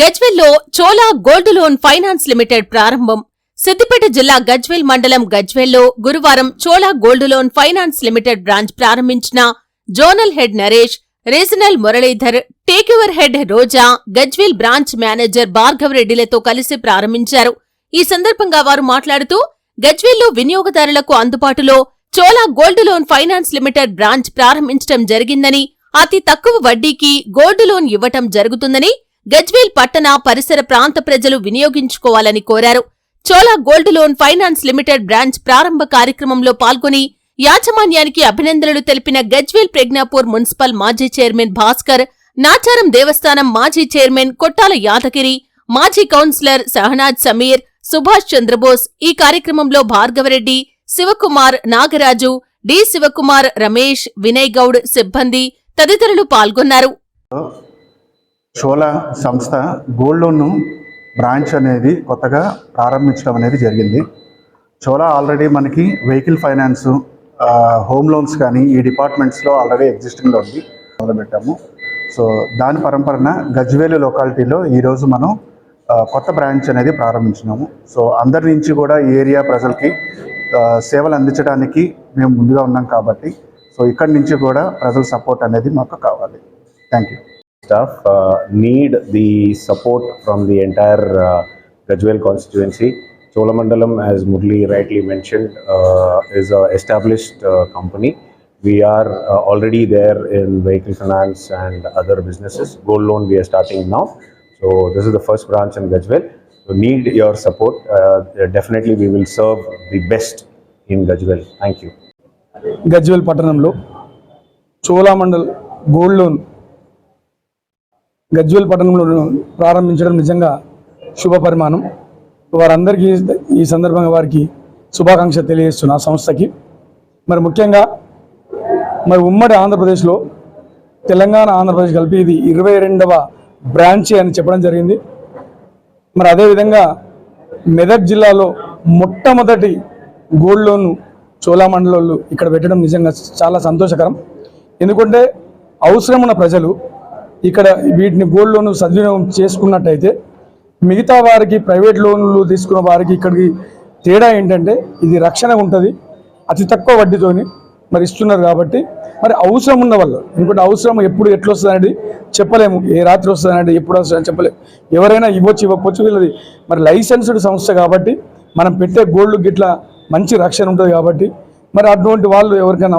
గజ్వెల్లో Chola gold loan finance limited ప్రారంభం. సిద్దిపేట జిల్లా గజ్వెల్ మండలం గజ్వెల్లో గురువారం Chola gold loan finance limited branch ప్రారంభించిన zonal head Naresh regional Muralidhar takeover head Roja Gajwel branch manager Bhargav రెడ్డిలతో కలిసి ప్రారంభించారు. ఈ సందర్భంగా వారు మాట్లాడుతూ గజ్వెల్లో వినియోగదారులకు అందుబాటులో Chola gold loan finance limited branch ప్రారంభించడం జరిగిందని అతి తక్కువ వడ్డీకి గోల్డ్ లోన్ ఇవ్వటం జరుగుతుందని గజ్వేల్ పట్టణ పరిసర ప్రాంత ప్రజలు వినియోగించుకోవాలని కోరారు. Chola gold loan finance limited branch ప్రారంభ కార్యక్రమంలో పాల్గొని యాజమాన్యానికి అభినందనలు తెలిపిన గజ్వేల్ ప్రజ్ఞాపూర్ మున్సిపల్ మాజీ చైర్మన్ భాస్కర్ నాచారం దేవస్థానం మాజీ చైర్మన్ కొట్టాల యాదగిరి మాజీ కౌన్సిలర్ సహనాజ్ సమీర్ సుభాష్ చంద్రబోస్ ఈ కార్యక్రమంలో భార్గవరెడ్డి శివకుమార్ నాగరాజు డి శివకుమార్ రమేష్ వినయ్ గౌడ్ సిబ్బంది తదితరులు పాల్గొన్నారు. షోలా సంస్థ గోల్డ్ లోన్ బ్రాంచ్ అనేది కొత్తగా ప్రారంభించడం అనేది జరిగింది. చోలా ఆల్రెడీ మనకి వెహికల్ ఫైనాన్స్ హోమ్ లోన్స్ కానీ ఈ డిపార్ట్మెంట్స్లో ఆల్రెడీ ఎగ్జిస్టింగ్లో ఉంది. మొదలుపెట్టాము. సో దాని పరంపరన గజ్వేలు లొకాలిటీలో ఈరోజు మనం కొత్త బ్రాంచ్ అనేది ప్రారంభించినాము. సో అందరి నుంచి కూడా ఈ ఏరియా ప్రజలకి సేవలు అందించడానికి మేము ముందుగా ఉన్నాం కాబట్టి సో ఇక్కడి నుంచి కూడా ప్రజల సపోర్ట్ అనేది మాకు కావాలి. Thank you. staff uh, need the support from the entire uh, Gajwel constituency. Cholamandalam, as Murli rightly mentioned, uh, is a established uh, company. We are uh, already there in vehicle finance and other businesses. Gold loan we are starting now. So this is the first branch in Gajwel. So need your support. Uh, definitely we will serve the best in Gajwel. Thank you. Gajwel పట్టణంలో Cholamandal gold loan Gajwel పట్టణంలో ప్రారంభించడం నిజంగా శుభ పరిమాణం వారందరికీ ఈ సందర్భంగా వారికి శుభాకాంక్ష తెలియజేస్తున్న సంస్థకి. మరి ముఖ్యంగా మరి ఉమ్మడి ఆంధ్రప్రదేశ్లో తెలంగాణ ఆంధ్రప్రదేశ్ కలిపి ఇది ఇరవై రెండవ బ్రాంచి అని చెప్పడం జరిగింది. మరి అదేవిధంగా మెదక్ జిల్లాలో మొట్టమొదటి గోల్డ్ లోన్ చోళామండలోళ్ళు ఇక్కడ పెట్టడం నిజంగా చాలా సంతోషకరం. ఎందుకంటే అవసరం ఉన్న ప్రజలు ఇక్కడ వీటిని గోల్డ్ లోన్ సద్వినియోగం చేసుకున్నట్టయితే మిగతా వారికి ప్రైవేట్ లోన్లు తీసుకున్న వారికి ఇక్కడికి తేడా ఏంటంటే ఇది రక్షణ ఉంటుంది అతి తక్కువ వడ్డీతోని మరి ఇస్తున్నారు కాబట్టి మరి అవసరం ఉన్న వాళ్ళు ఎందుకంటే అవసరం ఎప్పుడు ఎట్లా వస్తుంది చెప్పలేము ఏ రాత్రి వస్తుంది ఎప్పుడు వస్తుంది చెప్పలేము. ఎవరైనా ఇవ్వచ్చు ఇవ్వకపోవచ్చు వీళ్ళది మరి లైసెన్స్డ్ సంస్థ కాబట్టి మనం పెట్టే గోల్డ్ గిట్లా మంచి రక్షణ ఉంటుంది కాబట్టి మరి అటువంటి వాళ్ళు ఎవరికైనా